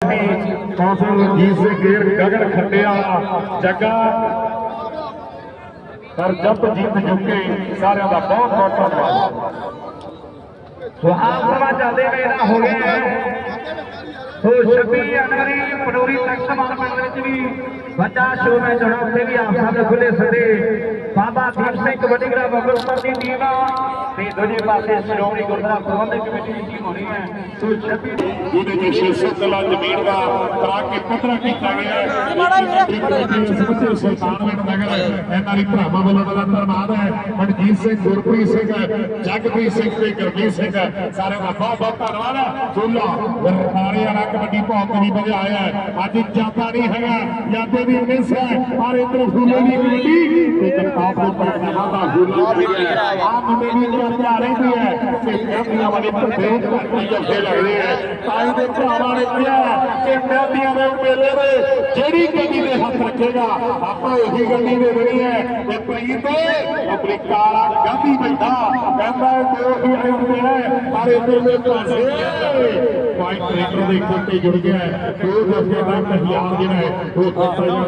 Council Ranjit Singh ਗੇਰ ਗਗਨ ਖੱਟਿਆ ਜੱਗਾ। ਪਰ ਜੱਪ ਜੀਤ ਜੁਕੇ ਸਾਰਿਆਂ ਦਾ ਬਹੁਤ ਬਹੁਤ ਧੰਨਵਾਦ। ਸੋ ਸਭਾ ਚੱਲਦੇ ਵੇ ਨਾ ਹੋ ਗਿਆ ਸੋ 26 ਜਨਵਰੀ ਪਨੋਰੀ ਤੱਕ ਸਮਾਨ ਪਿੰਡ ਵਿੱਚ ਵੀ ਵੱਡਾ ਸ਼ੋਅ ਮੈਚ ਹੋਣਾ ਉੱਥੇ ਵੀ ਆਪ ਸਭ ਦੇ ਖੁੱਲੇ ਸੱਦੇ। ਬਾਬਾ ਦੀਪ ਸਿੰਘ ਕਬੱਡੀ ਕਲੱਬ ਅੰਮ੍ਰਿਤਸਰ ਦੀ ਟੀਮ ਆ। ਤੇ ਦੂਜੇ ਪਾਸੇ ਸ਼੍ਰੋਮਣੀ ਗੁਰਦੁਆਰਾ ਪ੍ਰਬੰਧਕ ਕਮੇਟੀ ਦੀ ਟੀਮ ਹੋਣੀ ਹੈ। ਸੋ 26 ਜਿਹਦੇ ਵਿੱਚ 600 ਕਿੱਲਾ ਜ਼ਮੀਨ ਦਾ ਕਰਾ ਕੇ ਪੱਧਰਾ ਕੀਤਾ ਗਿਆ ਹੈ। ਸੁਲਤਾਨਵਿੰਡ ਨਗਰ ਇਹਨਾਂ ਦੀ ਭਰਾਵਾਂ ਵੱਲੋਂ ਬੜਾ ਧੰਨਵਾਦ ਹੈ। ਮਨਜੀਤ ਸਿੰਘ ਗੁਰਪ੍ਰੀਤ ਸਿੰਘ ਜਗਪ੍ਰੀਤ ਸਿੰਘ ਤੇ ਗੁਰਮੀਤ ਸਿੰਘ ਸਾਰਿਆਂ ਦਾ ਬਹੁਤ ਬਹੁਤ ਧੰਨਵਾਦ ਹੈ। ਸੋਲਾ ਵਰਤਾਰੇ ਵਾਲਾ ਕਬੱਡੀ ਬਹੁਤ ਨਹੀਂ ਹੈ। ਅੱਜ ਜਾਂਦਾ ਨਹੀਂ ਹੈਗਾ। ਜਾਂਦੇ ਦੀ ਮਿਸ ਹੈ। ਪਰ ਇਧਰ ਫੂਲੇ ਦੀ ਕਬੱਡੀ ਤੇ ਕੰਟਾਪ ਦੇ ਪਰਗਨਾ ਦਾ ਫੂਲਾ ਆ ਮੁੰਡੇ ਦੀ ਚਰਚਾ ਰਹਿੰਦੀ ਹੈ। ਕਿ ਕਹਿੰਦੀਆਂ ਵਾਲੇ ਭੱਦੇ ਘੱਟੇ ਜੱਫੇ ਲੱਗਦੇ ਆ ਤਾਈ ਦੇ ਭਰਾਵਾਂ ਨੇ ਕਿਹਾ ਕਿ ਮਹਿੰਦੀਆਂ ਦੇ ਮੇਲੇ ਦੇ ਜਿਹੜੀ ਗੱਡੀ ਦੇ ਹੱਥ ਰੱਖੇਗਾ ਆਪਾਂ ਉਹੀ ਗੱਡੀ ਦੇ ਦੇਣੀ ਹੈ। ਤੇ ਪ੍ਰੀਤ ਆਪਣੀ ਕਾਲਾ ਗਾਂਧੀ ਬੈਠਾ। ਕਹਿੰਦਾ ਹੈ ਦੋ ਹੀ ਆਉਂਦੇ ਹੈ ਪਰ ਇਧਰ ਦੇ ਪਾਸੇ پوائنٹ کلیکٹر دے جڑ گیا ہے دو ہے وہ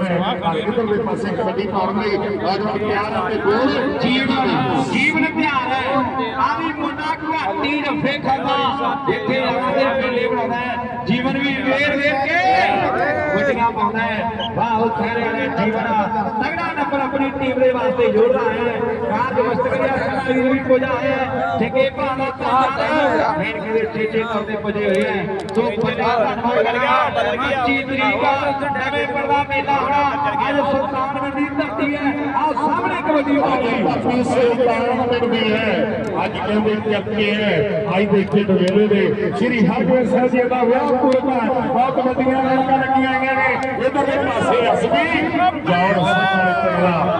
ہے ادھر پاسے کبڈی لئی اج گول ہے ایتھے اپنے ہے جیون ویر ویر کے ہے واہ تگڑا نمبر اپنی ٹیم دے واسطے جوڑ رہا ہے کاج کو جا ہے ٹھیکے پانا ہے پھر کے کرتے پجے ہوئے ہیں ਹੈ ਸੋ ਪੰਜਾਬ ਧੰਨਵਾਦ ਕਰਿਆ ਚੀ ਤਰੀਕਾ ਨਵੇਂ ਪਰਦਾ ਮੇਲਾ ਹੋਣਾ। ਅੱਜ ਸੁਲਤਾਨਵਿੰਡ ਦੀ ਧਰਤੀ ਹੈ। ਆ ਸਾਹਮਣੇ ਕਬੱਡੀ ਹੋ ਗਈ ਆਪਣੀ ਸੇਵਾਵਾਂ ਹੈ। ਅੱਜ ਕਹਿੰਦੇ ਚੱਕੇ ਹੈ। ਅੱਜ ਦੇਖੇ ਡਵੇਲੇ ਦੇ। ਸ੍ਰੀ ਹਰਗੋਬਿੰਦ ਸਾਹਿਬ ਜੀ ਦਾ ਵਿਆਹ ਪੂਰਨਾ ਬਹੁਤ ਵੱਡੀਆਂ ਰੌਣਕਾਂ ਲੱਗੀਆਂ ਹੋਈਆਂ ਨੇ। ਇਧਰ ਪਾਸੇ ਅਸਵੀ ਜੌੜ ਸਿੰਘ ਤੇਰਾ।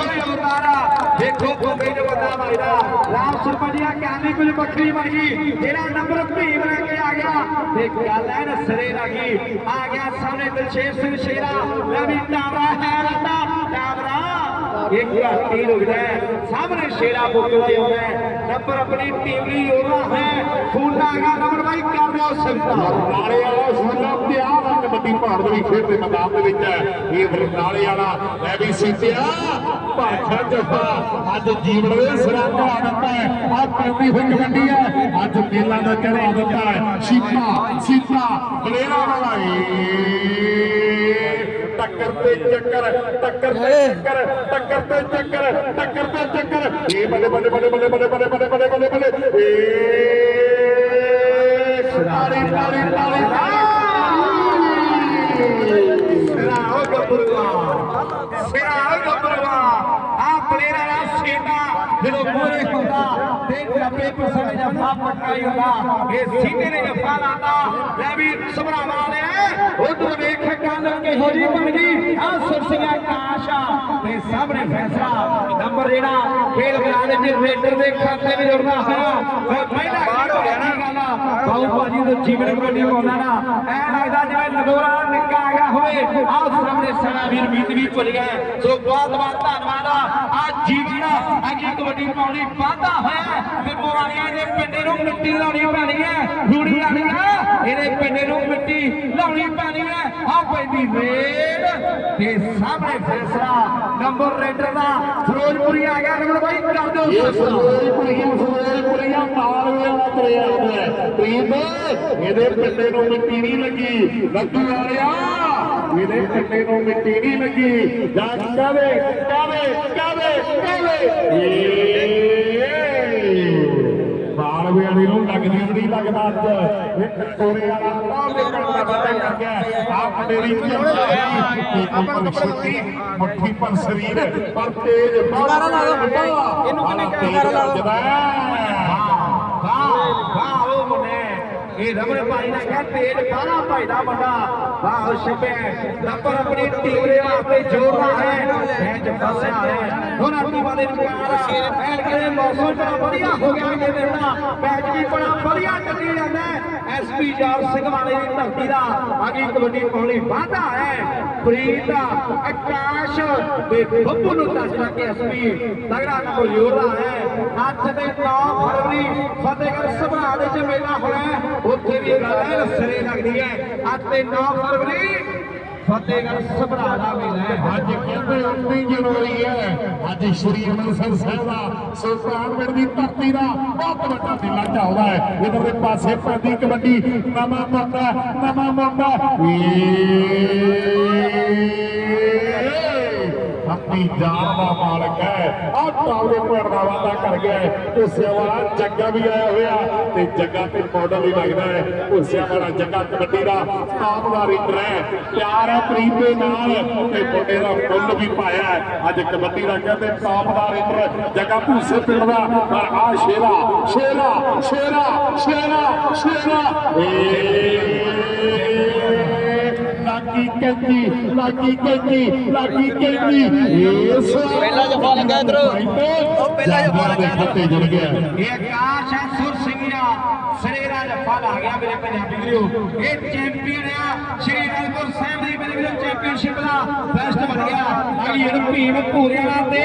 ਮਾਰ ਕੇ ਦੇਖੋ ਬੰਦੇ ਦੇ ਬੰਦਾ ਵੱਜਦਾ ਰਾਮ ਸਰਪੰਚੀਆ ਕਹਿੰਦੀ ਕੁਝ ਵੱਖਰੀ ਬਣ ਗਈ ਜਿਹੜਾ ਨੰਬਰ ਭੀਮ ਲੈ ਕੇ ਆ ਗਿਆ। ਤੇ ਗੱਲ ਹੈ ਨਾ ਲੱਗੀ ਆ ਗਿਆ, ਸਾਹਮਣੇ ਦਿਲਸ਼ੇਰ ਸਿੰਘ ਸ਼ੇਰਾ। ਲੈ ਵੀ ਟਾਵਰਾ ਹੈ ਰੰਦਾ ਟਾਵਰਾ। ਇੱਕ ਘਾਟੀ ਰੁਕਦਾ ਹੈ, ਸਾਹਮਣੇ ਸ਼ੇਰਾ ਬੁੱਕ ਤੇ ਆਉਂਦਾ ਨੰਬਰ ਆਪਣੀ ਟੀਮ ਲਈ ਉਹਦਾ ਹੈ ਫੂਲਾ ਹੈਗਾ ਨੰਬਰ ਬਾਈ ਕਰ ਦਿਓ ਸੰਤਾ ਨਾਲੇ ਵਾਲਾ ਸੁਣਨਾ ਪਿਆਰ ਆ, ਕਬੱਡੀ ਭਾਰਤ ਦੀ ਖੇਡ ਦੇ ਮੈਦਾਨ ਦੇ ਵਿੱਚ ਹੈ। ਇਹ ਬਰਨਾਲੇ ਵਾਲਾ, ਲੈ ਵੀ ਸੀਤਿਆ ਭਾਖਾ ਜੱਫਾ, ਅੱਜ ਜੀਵਨ ਦੇ ਸਿਰਾਂ ਤੋਂ ਆ ਦਿੱਤਾ ਹੈ। ਆ ਪੈਂਦੀ ਹੋਈ ਕਬੱਡੀ ਹੈ, ਅੱਜ ਮੇਲਾ ਦਾ ਚੜਾ ਦਿੱਤਾ ਹੈ। ਸੀਪਾ ਸ਼ੀਤਾ ਬਲੇਰਾ ਵਾਲਾ ਏ। ਟੱਕਰ ਤੇ ਚੱਕਰ ਟੱਕਰ ਤੇ ਚੱਕਰ ਟੱਕਰ ਤੇ ਚੱਕਰ ਟੱਕਰ ਤੇ ਚੱਕਰ। ਇਹ ਬੱਲੇ ਬੱਲੇ ਬੱਲੇ ਬੱਲੇ ਬੱਲੇ ਬੱਲੇ ਬੱਲੇ ਬੱਲੇ ਬੱਲੇ ਬੱਲੇ। ਏ ਤਾੜੀ ਤਾੜੀ ਤਾੜੀ ਸਿਰਾਓ ਗੱਭਰੂਆ ਸਿਰਾਓ ਗੱਭਰੂਆ ਆ ਪਲੇਅਰ ਵਾਲਾ ਸੇਟਾ ਜਦੋਂ ਮੂਹਰੇ देख सभी जफा पक्काई होगा ये सीधे ने जफा लाता ले भी सबरा वाले उधर देख कानों के होरी बन गई आ सुरसिया का आशा ते सामने फैसला नंबर जेड़ा खेल मैदान में रेडर दे खाते में जुड़ना होया और पहला बाहर हो गया ना बाबू भाजी तो जीवन को निभाउंदा ना ऐ लगदा जिਵੇਂ नगोरा میں آج سامنے سرابیر بیتوی پر گئے تو بہت بہت دھنوادا آج جیتنا اگی کبڈی پاؤنی پاتا ہے۔ پھر بواریاں انہیں پنڈے رو مٹی لونی پانی ہے۔ روڑی آنی ہے۔ انہیں پنڈے رو مٹی لونی پانی ہے۔ ہاں پہنی ریڈ تے سامنے فیصلہ۔ نمبر ریڈر دا فروج پوری آگیا نمبر بھائی، کر یہ فروج پوری فروج پوری پاؤ ਵਾਲਾ ਤੁਰਿਆ ਆਉਂਦਾ ਹੈ ਪ੍ਰੀਤ ਇਹਦੇ ਪਿੰਡੇ ਨੂੰ ਮਿੱਟੀ ਨਹੀਂ ਲੱਗੀ। ਲੱਗੀ ਵਾਲਿਆ ਇਹਦੇ ਪਿੰਡੇ ਨੂੰ ਮਿੱਟੀ ਨਹੀਂ ਲੱਗੀ। ਜਾ ਕਾਵੇ ਕਾਵੇ ਕਾਵੇ ਕਾਵੇ ਮਾਲਵੇ ਵਾਲੀ ਨੂੰ ਲੱਗਦੀ ਨਹੀਂ ਲੱਗਦਾ ਅੱਜ। ਇਹ ਕੋਰੇ ਵਾਲਾ ਤਾਂ ਨਿਕਲਦਾ ਪਤਾ ਕਰ ਗਿਆ। ਆਪ ਮੇਰੀ ਚੰਗਾ ਛੋਟੀ ਮੁੱਠੀ ਪਰ ਸਰੀਰ। ਪਰ ਤੇਜ ਬਾਹਰ ਇਹਨੂੰ ਕਿੰਨੇ ਕਿਹੜਾ ਲਾ ਵਾਹ ਵਾਹ ਉਹ ਮੁੰਡੇ ਇਹ ਰਮਣ ਭਾਈ ਨੇ ਕਿਹਾ ਤੇਜ ਬਾਹਲਾ ਭਾਈ ਦਾ ਮੁੰਡਾ। ਵਾਹ ਛੱਪੇ ਨੰਬਰ ਆਪਣੀ ਟੀਮ ਦੇ ਵਾਸਤੇ ਜੋੜਦਾ ਹੈ। ਮੈਚ ਫਸਿਆ ਹੈ ਦੋਨਾਂ ਟੀਮਾਂ ਦੇ ਵਿਚਕਾਰ ਐਲ ਕੇ ਮੌਸਮ ਬੜਾ ਵਧੀਆ ਹੋ ਗਿਆ ਇਹ ਦਿਨ ਮੈਚ ਵੀ ਬੜਾ ਵਧੀਆ ਚੱਲੀ ਜਾਂਦਾ ਐਸਪੀ ਜਾਰ ਸਿੰਘ ਵਾਲੇ ਦੀ ਧਰਤੀ ਦਾ ਅਗਲੀ ਕਬੱਡੀ ਪਾਉਣੀ ਵਾਧਾ ਹੈ। ਪ੍ਰੀਤ ਆਕਾਸ਼ ਤੇ ਬੱਬੂ ਨੂੰ ਦੱਸਦਾ ਕਿ ਐਸਪੀ ਤਗੜਾ ਨੰਬਰ ਜੋੜਦਾ ਹੈ। ਅੱਜ ਦੇ 9 ਫਰਵਰੀ ਫਤਿਹਗੜ੍ਹ ਸਭਾ ਦੇ ਚ ਮੇਲਾ ਹੋਣਾ ਉੱਥੇ ਵੀ ਗੱਲ ਹੈ ਸਿਰੇ ਲੱਗਦੀ ਹੈ। ਅੱਜ ਦੇ 9 ਫਰਵਰੀ ਫਤਿਹਗੜ੍ਹ ਸਭਾ ਮੇਲਾ ਹੈ। ਅੱਜ ਕਹਿੰਦੇ 19 ਜਨਵਰੀ ਹੈ ਅੱਜ ਸ਼੍ਰੀ ਅੰਮ੍ਰਿਤਸਰ ਸਾਹਿਬ ਦਾ ਸੁਲਤਾਨਪੁਰ ਦੀ ਧਰਤੀ ਦਾ ਬਹੁਤ ਵੱਡਾ ਮੇਲਾ ਚੱਲਦਾ ਹੈ। ਇਧਰ ਦੇ ਪਾਸੇ ਪੈਂਦੀ ਕਬੱਡੀ। ਨਵਾਂ ਮੁੰਡਾ ਨਵਾਂ ਮੁੰਡਾ। ਆਪਣੀ ਜਾਨ ਦਾ ਮਾਲਕ ਹੈ। ਆਹ ਟਾਵਲੇ ਪੁਆੜ ਦਾ ਵਾਅਦਾ ਕਰ ਗਿਆ ਹੈ। ਉਸੇ ਵਾਲਾ ਜੱਗਾ ਵੀ ਆਇਆ ਹੋਇਆ ਤੇ ਜੱਗਾ ਤੇ ਮਾਡਲ ਵੀ ਲੱਗਦਾ ਹੈ। ਉਸੇ ਵਾਲਾ ਜੱਗਾ ਕਬੱਡੀ ਦਾ ਤਾਮਦਾਰੀ ਹੈ। ਪਿਆਰ ਹੈ ਪ੍ਰੀਤ ਦੇ ਨਾਲ ਤੇ ਮੁੰਡੇ ਦਾ ਫੁੱਲ ਵੀ ਪਾਇਆ ਹੈ। ਅੱਜ ਕਬੱਡੀ ਦਾ ਕਹਿੰਦੇ ਤਾਮਦਾਰ ਇੰਟਰ ਜੱਗਾ ਭੂਸੇ ਪਿੰਡ ਦਾ। ਪਰ ਆ ਸ਼ੇਰਾ ਸ਼ੇਰਾ ਸ਼ੇਰਾ ਸ਼ੇਰਾ ਸ਼ੇਰਾ। ਏ ਲਾਗੀ ਕਹਿੰਦੀ ਲਾਗੀ ਕਹਿੰਦੀ ਲਾਗੀ ਕਹਿੰਦੀ ਇਸ ਪਹਿਲਾ ਜਫਾ ਲੱਗਾ ਇੱਧਰ। ਉਹ ਪਹਿਲਾ ਜਫਾ ਲੱਗਾ ਇੱਧਰ। ਖੱਤੇ ਜੁੜ ਗਿਆ। ਇਹ ਆਕਾਸ਼ ਹੈ ਸੁਰ ਸਿੰਘ ਦਾ ਸਰੀਰਾ ਜੱਫਾ ਲਾ ਗਿਆ ਮੇਰੇ ਪੰਜਾਬੀ ਵੀਰੋ। ਇਹ ਚੈਂਪੀਅਨ ਆ ਸ਼੍ਰੀ ਅਨੰਦਪੁਰ ਸਾਹਿਬ ਦੀ ਮੇਰੇ ਵੀਰੋ ਚੈਂਪੀਅਨਸ਼ਿਪ ਦਾ ਬੈਸਟ ਬਣ ਗਿਆ। ਅਗਲੀ ਇਹਨੂੰ ਭੀਮ ਭੂਰਿਆ ਤੇ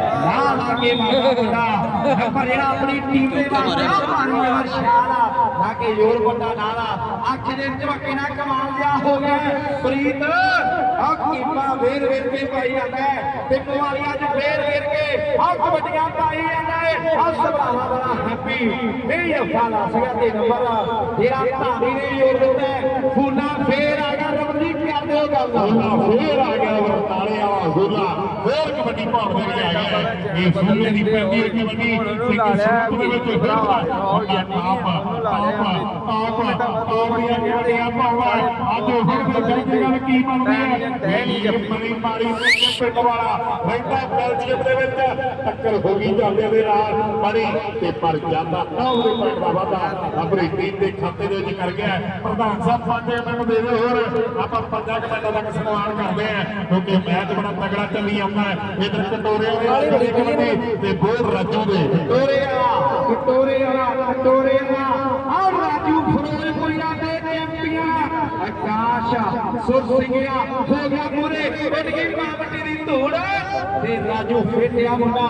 ਲਾ ਲਾ ਕੇ ਮਾਰਦਾ ਮੁੰਡਾ ਪਰ ਜਿਹੜਾ ਆਪਣੀ ਟੀਮ ਦੇ ਨਾਲ ਆ ਮਾਰੂ ਜਵਾ ਸ਼ਾਨ ਆ ਲਾ ਕੇ ਜ਼ੋਰ ਵੱਡਾ ਨਾਲਾ ਅੱਖ ਦੇ ਝਮਕੇ ਨਾਲ ਕਮਾਲ ਜਿਹਾ ਹੋ ਗਿਆ। ਪ੍ਰੀਤ ਆ ਕੀਪਾ ਵੇਰ ਵੇਰ ਕੇ ਪਾਈ ਜਾਂਦਾ ਤੇ ਕੁਵਾਲੀਆਂ 'ਚ ਵੇਰ ਵੇਰ ਕੇ ਆ ਕਬੱਡੀਆਂ ਪਾਈ ਜਾਂਦਾ ਹੈ। ਆ ਸਭਾਵਾ ਬੜਾ ਹੈਪੀ। ਇਹ ਅਫਾਲਾ ਸੀਗਾ ਤੇ ਨੰਬਰ। ਜਿਹੜਾ ਧਾਰੀ ਨੇ ਜ਼ੋਰ ਦਿੱਤਾ ਹੈ। ਫੂਲਾ ਫੇਰ ਆ ਗਿਆ। ਗੱਲ ਉਹਨਾਂ ਫੇਰ ਆ ਗਿਆ ਵਰਤਾਲੇ ਵਾਲਾ ਹੁਲਾ ਫੇਰ ਕਬੱਡੀ ਭਾਉਣ ਦੇ ਵਿੱਚ ਆ ਗਿਆ ਇਹ ਸੂਲੇ ਦੀ ਪੈਂਦੀ ਹੈ ਕਬੱਡੀ। ਇੱਕ ਸੂਤ ਦੇ ਵਿੱਚ ਟਾਪ ਟਾਪ ਟਾਪ ਟਾਪ ਦੀਆਂ ਕਬੱਡੀਆਂ ਭਾਉਣਾ ਅੱਜ ਹੁਣ ਫਿਰ ਦੀ ਗੱਲ ਕੀ ਬਣਦੀ ਹੈ? ਇਹ ਬੜੀ ਮਾਰੀ ਤੇ ਪਿੰਡ ਵਾਲਾ ਰਹਿੰਦਾ ਬੈਲਜੀਅਮ ਦੇ ਵਿੱਚ। ਟੱਕਰ ਹੋ ਗਈ ਜਾਂਦੇ ਦੇ ਨਾਲ ਬੜੀ ਤੇ ਪਰ ਜਾਂਦਾ ਨਾ ਉਹਦੇ ਪਿੰਡ ਦਾ ਵਾਦਾ ਆਪਣੀ ਟੀਮ ਦੇ ਖਾਤੇ ਦੇ ਵਿੱਚ ਕਰ ਗਿਆ ਪ੍ਰਧਾਨ ਸਾਹਿਬ ਪੰਜ ਮਿੰਟ ਦੇ ਦਿਓ ਹੋਰ। ਆਪਾਂ ਪੰਜਾਂ ਮਿੰਟਾਂ ਤੱਕ ਸਨਮਾਨ ਕਰਦੇ ਆ। ਕਿਉਂਕਿ ਮੈਚ ਬੜਾ ਤਗੜਾ ਚੱਲੀ ਆਉਂਦਾ ਇਧਰ ਕਟੋਰੇ ਵਾਲੇ ਕਬੱਡੀ ਤੇ ਬੋਲ ਰਾਜੂ ਦੇ। ਟੋਰੇ ਵਾਲਾ ਟੋਰੇ ਵਾਲਾ ਟੋਰੇ ਵਾਲਾ। ਆ ਰਾਜੂ ਫਿਰੋਜ਼ਪੁਰੀਆ ਦੇ ਚੈਂਪੀਅਨ ਆਕਾਸ਼ ਸੁਰ ਸਿੰਘਿਆ ਹੋ ਗਿਆ ਪੂਰੇ, ਉੱਡ ਗਈ ਬਾਵਟੀ ਦੀ ਧੂੜ। ਤੇ ਰਾਜੂ ਫੇਟਿਆ ਮੁੰਡਾ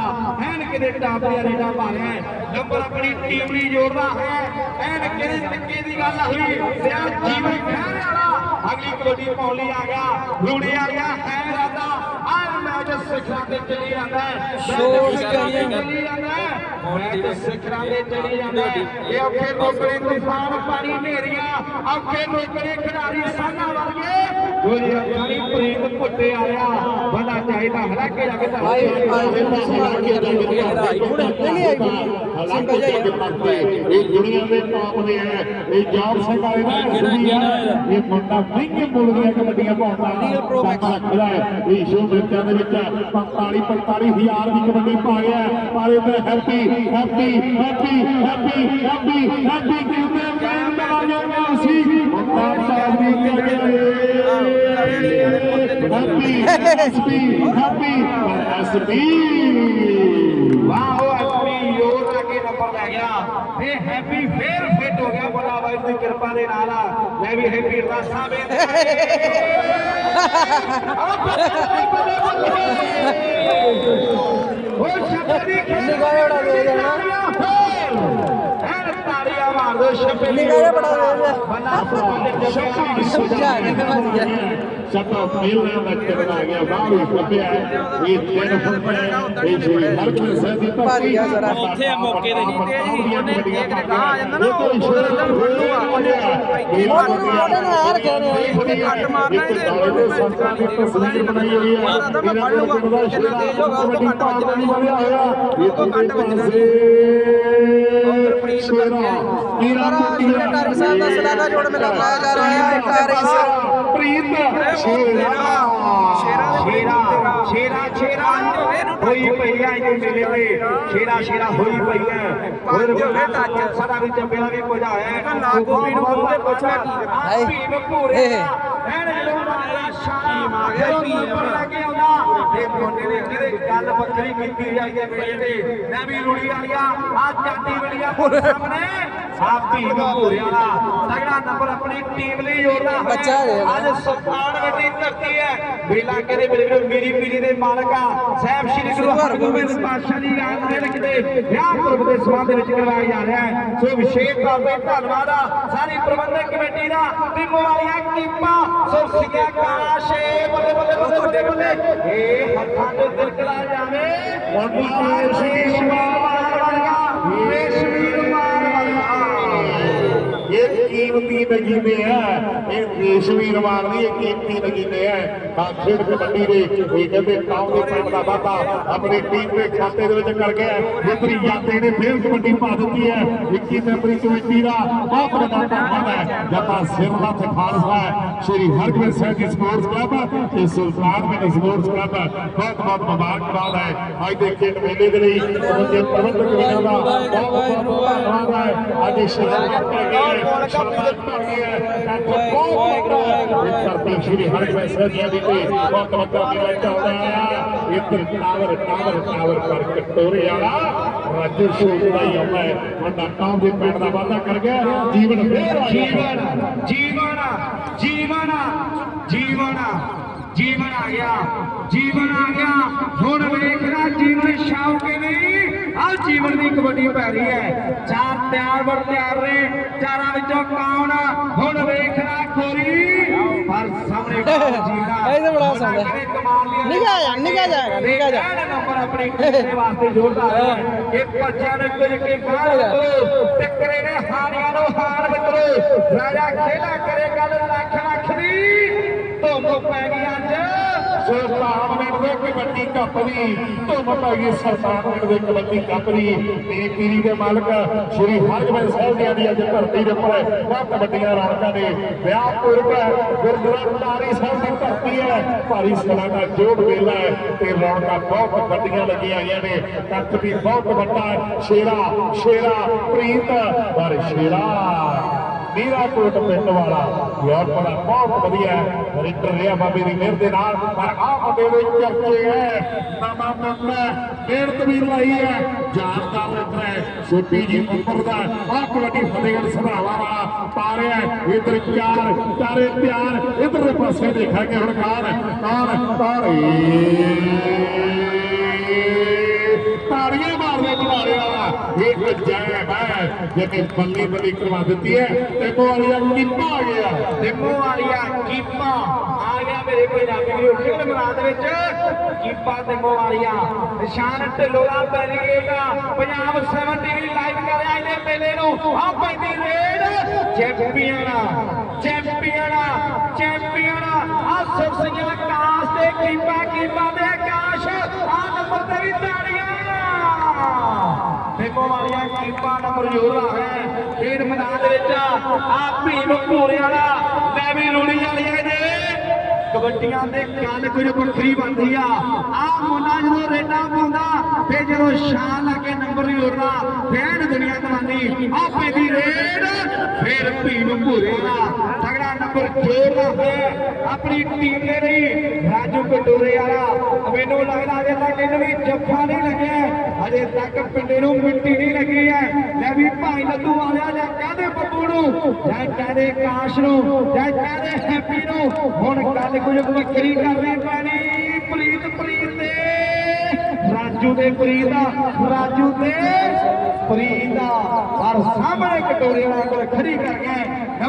ਐਨ ਕਿਤੇ ਟਾਪਿਆ ਰੇਡਾ ਮਾਰਿਆ ਨੰਬਰ ਆਪਣੀ ਟੀਮ ਲਈ ਜੋੜਦਾ ਹੈ। ਐਨ ਕਿਤੇ ਟਿੱਕੇ ਦੀ ਗੱਲ ਹੋਈ ਤੇ ਆ ਜੀਵਨ ਖਹਿਰੇ ਵਾਲਾ। ਅਗਲੀ ਕਬੱਡੀ ਪਾਉਣ ਆ ਗਿਆ। ਰੂੜੀ ਆ ਗਿਆ ਹੈ ਰਾਦਾ ਸਿਖਰਾਂ ਤੇ ਚੱਲੀ ਜਾਂਦਾ ਸ਼ੋਰ। ਚੱਲੀ ਜਾਂਦਾ ਮੈਚ ਸਿਖਰਾਂ ਤੇ ਚੱਲੀ ਜਾਂਦਾ ਇਹ ਔਖੇ ਲੋਕੜੇ ਤੂਫਾਨ ਪਾਣੀ ਹਨੇਰੀਆਂ ਔਖੇ ਲੋਕੜੇ ਖਿਡਾਰੀ ਸਾਨਾ ਵਰਗੇ ਗੋਲੀ ਆਪਣੀ ਪ੍ਰੀਤ ਭੁੱਟੇ ਆਇਆ ਬੜਾ ਚਾਹੀਦਾ ਹਲਾਕੇ ਜਾ ਕੇ ਤਾਂ ਇਹ ਦੁਨੀਆ ਦੇ ਟੌਪ ਦੇ ਹੈ ਇਹ ਜਾਰ ਸਿੰਘ ਵਾਲੇ ਦਾ ਇਹ ਮੁੰਡਾ ਮਹਿੰਗੇ ਮੁੱਲ ਦੀਆਂ ਕਬੱਡੀਆਂ ਪਾਉਂਦਾ ਕੰਮ ਰੱਖਦਾ ਹੈ ਇਹ ਸ਼ੋ ਮਿੰਟਾਂ ਦੇ ਵਿੱਚ 45 45 ਹਜ਼ਾਰ ਦੀ ਕਬੱਡੀ ਪਾ ਗਿਆ। ਪਰ ਇਹ happy happy happy happy happy happy ਕਹਿੰਦੇ ਮੈਂ ਬਣਾ ਜਾਊਂਗਾ ਸੀ ਮੁੰਡਾ ਸਾਡੀ ਕਰ ਗਿਆ ਹੈਪੀ ਹੈਪੀ ਹੈਪੀ ਐਸਪੀ ਵਾਹ ਉਹ ਐਸਪੀ ਯੋਰ ਲਾ ਕੇ ਨੰਬਰ ਲੈ ਗਿਆ ਇਹ ਹੈਪੀ ਫੇਰ ਫਿੱਟ ਹੋ ਗਿਆ ਬੜਾ ਬਾਈ ਦੀ ਕਿਰਪਾ ਦੇ ਨਾਲ ਮੈਂ ਵੀ ਹੈਪੀ ਰਾਸਾ ਉਹ ਸ਼ਬਦੀ ਨਿਗਾਹ ਉਡਾ ਦੇ ਦੇਣਾ। ਨਿਗਾਹ ਬੜਾ ਦੇ ਦੇ। ਬੰਨਾ ਸ਼ਬਦੀ ਸਮਝਾ ਕੇ ਵਧੀਆ ਸੱਤਾ ਮੇਲ ਨਾਲ ਲੱਗ ਆ ਗਿਆ ਬਾਹਰ ਹੀ ਫੁੱਟਿਆ ਹੈ ਇਹ ਤਿੰਨ ਫੁੱਟ ਹੈ ਇਹ ਜੀ ਹਰ ਕੋਈ ਸਹੀ ਤਾਂ ਭਰ ਗਿਆ ਜ਼ਰਾ। ਉੱਥੇ ਮੌਕੇ ਤੇ ਜਿੱਤੇ ਜੀ ਉਹਨੇ ਇੱਕ ਨੇ ਗਾਂ ਆ ਜਾਂਦਾ ਨਾ, ਉਹ ਉਹਦੇ ਅੰਦਰ ਫੜੂ ਆ। ਉਹਨੂੰ ਉਹਦੇ ਨਾਲ ਯਾਰ ਕਹਿੰਦੇ ਆ, ਉਹਨੇ ਕੱਟ ਮਾਰਨਾ ਇਹਦੇ। ਸੰਤਾਂ ਦੀ ਤਸਵੀਰ ਬਣਾਈ ਹੋਈ ਹੈ ਉਹਦਾ ਤਾਂ ਮੈਂ ਫੜ ਲੂੰਗਾ। ਜਿੰਨਾ ਤੇਜ਼ ਹੋਗਾ, ਉਹ ਤੋਂ ਘੱਟ ਵੱਜਣਾ ਨਹੀਂ। ਇਹ ਉਹ ਤੋਂ ਘੱਟ ਵੱਜਣਾ ਨਹੀਂ। ਉਧਰ ਪ੍ਰੀਤ ਕਰਕੇ ਸਾਰਾ ਸ਼੍ਰੀ ਟਾਰੀ ਸਾਹਿਬ ਦਾ ਸਲਾਗਾ ਜੋੜ ਮੇਲਾ ਲਾਇਆ ਜਾ ਰਿਹਾ ਹੈ। ਟਾਰੀ ਪ੍ਰੀਤ ਸ਼ੇਰਾ ਸ਼ੇਰਾ ਸ਼ੇਰਾ ਸ਼ੇਰਾ ਹੋਈ ਪਈ ਹੈ ਇਹ ਮੇਲੇ ਤੇ। ਸ਼ੇਰਾ ਸ਼ੇਰਾ ਹੋਈ ਪਈ ਹੈ। ਹੋਰ ਸਾਡਾ ਵੀ ਚੱਬਿਆ ਵੀ ਕੁਝ ਆਇਆ। ਹੈ ਲਾਗੋ ਪੀਣ ਮੂੰਹ ਤੇ ਪੁੱਛਣਾ ਕੀ? ਭੀਮ ਭੂਰੇ ਐਨ ਜਦੋਂ ਮਾਰਿਆ ਸ਼ਾਹ ਜਦੋਂ ਨੰਬਰ ਲੈ ਕੇ ਆਉਂਦਾ ਇਹ ਮੁੰਡੇ ਨੇ ਕਿਹਦੇ ਗੱਲ ਬੱਕਰੀ ਕੀਤੀ ਜਾਈ ਹੈ ਮੇਰੇ ਤੇ। ਨਵੀਂ ਰੂੜੀ ਵਾਲਿਆ ਆ ਚਾਟੀ ਵਾਲਿਆ ਸਾਹਮਣੇ। ਆ ਭੀਮ ਭੂਰੇ ਵਾਲਾ ਤਗੜਾ ਨੰਬਰ ਆਪਣੀ ਟੀਮ ਲਈ ਜੋੜਦਾ ਬੱਚਾ ਜੇ। ਅੱਜ ਸੁਲਤਾਨ ਵੱਡੀ ਧਰਤੀ ਹੈ। ਵੇਲਾ ਕਹਿੰਦੇ ਮੇਰੇ ਵੀਰੋ ਮੇਰੀ ਪੀੜੀ ਦੇ ਮਾਲਕਾ ਸਾਹਿਬ ਸ੍ਰੀ ਗੁਰੂ ਹਰਗੋਬਿੰਦ ਪਾਤਸ਼ਾਹ ਦੀ ਰਾਤ ਦੇ ਲਿਖਦੇ ਵਿਆਹ ਪੁਰਬ ਦੇ ਦੇ ਵਿੱਚ ਕਰਵਾਇਆ ਜਾ ਰਿਹਾ ਹੈ। ਸੋ ਵਿਸ਼ੇਸ਼ ਤੌਰ ਤੇ ਧੰਨਵਾਦ ਆ ਸਾਰੀ ਪ੍ਰਬੰਧਕ ਕਮੇਟੀ ਦਾ। ਟੀਮੋ ਵਾਲੀਆਂ ਕੀਪਾਂ ਸੁਰਸੀਆਂ ਕਾਸ਼ੇ ਬੱਲੇ ਬੱਲੇ ਬੱਲੇ ਬੱਲੇ ਇਹ ਹੱਥਾਂ ਦੇ ਦਿਲ ਕਲਾ ਜਾਵੇ। ਰੇਸ਼ਮੀ ਮਾਰ ਵਾਲੀਆਂ ਕੀਮਤੀ ਨਗੀਨੇ ਆ ਇਹ ਰੇਸ਼ਮੀ ਰਵਾਨ ਦੀ ਇਹ ਕੀਮਤੀ ਨਗੀਨੇ ਆ ਆ ਖੇਡ ਕਬੱਡੀ ਦੇ ਇਹ ਕਹਿੰਦੇ ਕਾਉ ਦੇ ਪਿੰਡ ਦਾ ਵਾਧਾ ਆਪਣੀ ਟੀਮ ਦੇ ਖਾਤੇ ਦੇ ਵਿੱਚ ਕਰ ਗਿਆ ਜਿੱਤਰੀ ਜਾਂਦੇ ਨੇ ਫੇਰ ਕਬੱਡੀ ਪਾ ਦਿੱਤੀ ਹੈ 21 ਮੈਂਬਰੀ ਕਮੇਟੀ ਦਾ ਬਹੁਤ ਵੱਡਾ ਧੰਨਵਾਦ ਹੈ ਜੱਟਾ ਸਿਰਨਾਥ ਖਾਲਸਾ ਸ਼੍ਰੀ ਹਰਗੋਬਿੰਦ ਸਾਹਿਬ ਜੀ ਸਪੋਰਟਸ ਕਲੱਬ ਤੇ ਸੁਲਤਾਨ ਬਿਨ ਸਪੋਰਟਸ ਕਲੱਬ ਬਹੁਤ ਬਹੁਤ ਮੁਬਾਰਕਬਾਦ ਹੈ ਅੱਜ ਦੇ ਖੇਡ ਮੇਲੇ ਦੇ ਲਈ ਉਹਦੇ ਪ੍ਰਬੰਧਕ ਵੀਰਾਂ ਦਾ ਬਹੁਤ ਬਹੁਤ ਧੰਨਵਾਦ ਹੈ ਅੱਜ ਸ਼ਾਨਦਾਰ ਕਰਕੇ ਸ਼ਾਨਦਾਰ ਬਹੁਤ ਵੱਡਾ ਮੇਲਾ ਚੱਲਦਾ ਹੈ ਇੱਧਰ ਟਾਵਰ ਟਾਵਰ ਟਾਵਰ ਕਰ ਕਟੋਰੇ ਵਾਲਾ ਰਾਜੂ ਸ਼ੋਕ ਦਾ ਹੀ ਆਉਂਦਾ ਹੈ ਵੱਡਾ ਕਾਮ ਦੇ ਪਿੰਡ ਦਾ ਵਾਅਦਾ ਕਰ ਗਿਆ ਜੀਵਨ ਫੇਰ ਆ ਗਿਆ ਜੀਵਨ ਜੀਵਨ ਜੀਵਨ ਜੀਵਨ ਜੀਵਨ ਆ ਗਿਆ ਜੀਵਨ ਆ ਗਿਆ ਹੁਣ ਆ ਜੀਵਨ ਦੀ ਕਬੱਡੀ ਪੈ ਰਹੀ ਹੈ। ਚਾਰ ਤਿਆਰ ਬੜ ਤਿਆਰ ਨੇ। ਚਾਰਾਂ ਵਿੱਚੋਂ ਕੌਣ? ਹੁਣ ਵੇਖਣਾ ਖੋਰੀ। ਪਰ ਸਾਹਮਣੇ ਜੀਵਨਾ ਇਹ ਤਾਂ ਬੜਾ ਆਸਾਨ ਹੈ। ਜਾ, ਨਿਗਾਹ ਜਾਏਗਾ, ਨਿਗਾਹ ਜਾ। ਨੰਬਰ ਆਪਣੀ ਵਾਸਤੇ ਜੋੜਦਾ ਹੈ। ਇਹ ਬੱਚਿਆਂ ਨੇ ਕੁਝ ਕੇ ਬਾਹਰ ਟੱਕਰੇ ਨੇ ਹਾਰੀਆਂ ਨੂੰ ਹਾਰ ਮਿੱਤਰੋ ਰਾਜਾ ਖੇਲਾ ਕਰੇ ਗੱਲ ਲੱਖ ਲੱਖ ਦੀ ਧੁੰਮ ਪੈ ਗਈ ਅੱਜ ਸੁਲਤਾਨ ਮਿੰਟ ਦੇ ਕਬੱਡੀ ਕੱਪ ਦੀ ਧੁੰਮ ਪੈ ਗਈ ਸੁਲਤਾਨ ਦੇ ਕਬੱਡੀ ਕੱਪ ਦੀ ਤੇ ਪੀਰੀ ਦੇ ਮਾਲਕ, ਸ਼੍ਰੀ ਹਰਗੋਬਿੰਦ ਸਾਹਿਬ ਜੀ ਦੀ ਅੱਜ ਧਰਤੀ ਦੇ ਉੱਪਰ ਬਹੁਤ ਵੱਡੀਆਂ ਰੌਣਕਾਂ ਨੇ। ਵਿਆਹ ਪੁਰਬ ਗੁਰਦੁਆਰਾ ਟਾਰੀ ਸਾਹਿਬ ਦੀ ਧਰਤੀ ਹੈ। ਭਾਰੀ ਸਲਾਨਾ ਜੋੜ ਮੇਲਾ ਹੈ ਤੇ ਰੌਣਕਾਂ ਬਹੁਤ ਵੱਡੀਆਂ ਲੱਗੀਆਂ ਆਈਆਂ ਨੇ। ਕੱਟ ਵੀ ਬਹੁਤ ਵੱਡਾ ਸ਼ੇਰਾ ਸ਼ੇਰਾ, ਪ੍ਰੀਤ, ਪਰ ਸ਼ੇਰਾ। ਨੀਰਾ ਕੋਟ ਪਿੰਡ ਵਾਲਾ। ਬਹੁਤ ਬੜਾ ਬਹੁਤ ਵਧੀਆ ਹੈ। ਰਿਟਰ ਰਿਹਾ ਬਾਬੇ ਦੀ ਮਿਹਰ ਦੇ ਨਾਲ, ਪਰ ਆਹ ਮੁੰਡੇ ਦੇ ਚਰਚੇ ਹੈ। ਨਵਾਂ ਮੁੰਡਾ ਮਿਹਨਤ ਵੀ ਲਾਈ ਹੈ। ਜਾਨਦਾਰ ਰਿਟਰ ਹੈ। ਸੋਪੀ ਜੀ ਉੱਪਰ ਦਾ। ਆਹ ਕਬੱਡੀ ਫਤਿਹਗੜ੍ਹ ਸਭਰਾਵਾ ਵਾਲਾ ਪਾ ਰਿਹਾ ਹੈ। ਇੱਧਰ ਚਾਰ ਚਾਰੇ ਪਿਆਰ। ਇੱਧਰ ਦੇ ਪਾਸੇ ਦੇਖਾਂਗੇ ਹੁਣ ਕਾਰ ਕਾਰ ਕਾਰ ਇਹ ਅਜਾਇਬ ਹੈ ਜਿਵੇਂ ਬੱਲੀ ਬੱਲੀ ਕਰਵਾ ਦਿੱਤੀ ਹੈ ਤੇ ਬੋਲੀਆ ਕੀਪਾ ਆ ਗਿਆ ਨਿੰਮੋ ਵਾਲੀਆ ਕੀਪਾ ਆ ਗਿਆ ਮੇਰੇ ਪੰਜਾਬੀ ਵੀਰੋ ਖੇਡ ਮੈਦਾਨ ਵਿੱਚ। ਕੀਪਾ ਨਿੰਮੋ ਵਾਲੀਆ ਨਿਸ਼ਾਨ ਢਿੱਲੋਂ ਬੈਰੀਏਗਾ ਪੰਜਾਬ 7 ਟੀਵੀ ਲਾਈਵ ਕਰ ਰਿਹਾ ਇਹਦੇ ਮੇਲੇ ਨੂੰ। ਆ ਪੈਂਦੀ ਰੇਡ। ਚੈਂਪੀਅਨ ਚੈਂਪੀਅਨ ਚੈਂਪੀਅਨ ਆ। ਸੁਰਸੀਆਂ ਕਾਸ ਤੇ ਕੀਪਾ ਕੀਪਾ ਦੇ ਆਕਾਸ਼। ਆ ਨੰਬਰ ਤੇ ਵੀ ਤਾੜੀਆਂ ਨਿੰਮੋ ਕੀਪਾ ਨੰਬਰ ਜੋੜਾ ਹੈ। ਖੇਡ ਮੈਦਾਨ ਦੇ ਵਿੱਚ ਆ ਭੀਮ ਭੂਰੇ ਵਾਲਾ ਲੈ ਵੀ ਰੂੜੀ ਵਾਲੀਆ ਦੇ ਕਬੱਡੀਆਂ ਦੇ ਗੱਲ ਕੁਝ ਵੱਖਰੀ ਬਣਦੀ ਆ। ਆ ਮੁੰਡਾ ਜਦੋਂ ਰੇਡਾ ਪਾਉਂਦਾ ਫੇ ਜਦੋਂ ਸ਼ਾਨ ਲਾ ਕੇ ਨੰਬਰ ਨਹੀਂ ਉੜਦਾ ਫੇਰ ਦੁਨੀਆ ਦਵਾਨੀ ਆ ਪੈਦੀ ਰੇਡ, ਫੇਰ ਭੀਮ ਭੂਰੇ ਵਾਲਾ। ਤਗੜਾ ਨੰਬਰ ਜੋੜਦਾ ਹੈ ਆਪਣੀ ਟੀਮ ਦੇ ਲਈ। ਰਾਜੂ ਕਟੋਰੇ ਵਾਲਾ, ਮੈਨੂੰ ਲੱਗਦਾ ਅਜੇ ਵੀ ਜੱਫਾ ਨਹੀਂ ਲੱਗਿਆ। ਅਜੇ ਤੱਕ ਪਿੰਡੇ ਨੂੰ ਮਿੱਟੀ ਨਹੀਂ ਲੱਗੀ ਹੈ। ਲੈ ਵੀ ਭਾਈ ਲੱਦੂ ਵਾਲਿਆ ਜਾਂ ਕਹਦੇ ਬੱਬੂ ਨੂੰ? ਜਾਂ ਕਹਦੇ ਕਾਸ਼ ਨੂੰ? ਜਾਂ ਕਹਦੇ ਹੈਪੀ ਨੂੰ? ਹੁਣ ਗੱਲ ਕੁਝ ਵੱਖਰੀ ਕਰਨੀ ਪੈਣੀ। ਪ੍ਰੀਤ ਪ੍ਰੀਤ ਦੇ। ਰਾਜੂ ਦੇ ਪ੍ਰੀਤ ਰਾਜੂ ਦੇ ਪ੍ਰੀਤ ਪਰ ਸਾਹਮਣੇ ਕਟੋਰੇ ਵਾਲਾ ਕੋਲ ਖੜੀ ਕਰ ਗਿਆ।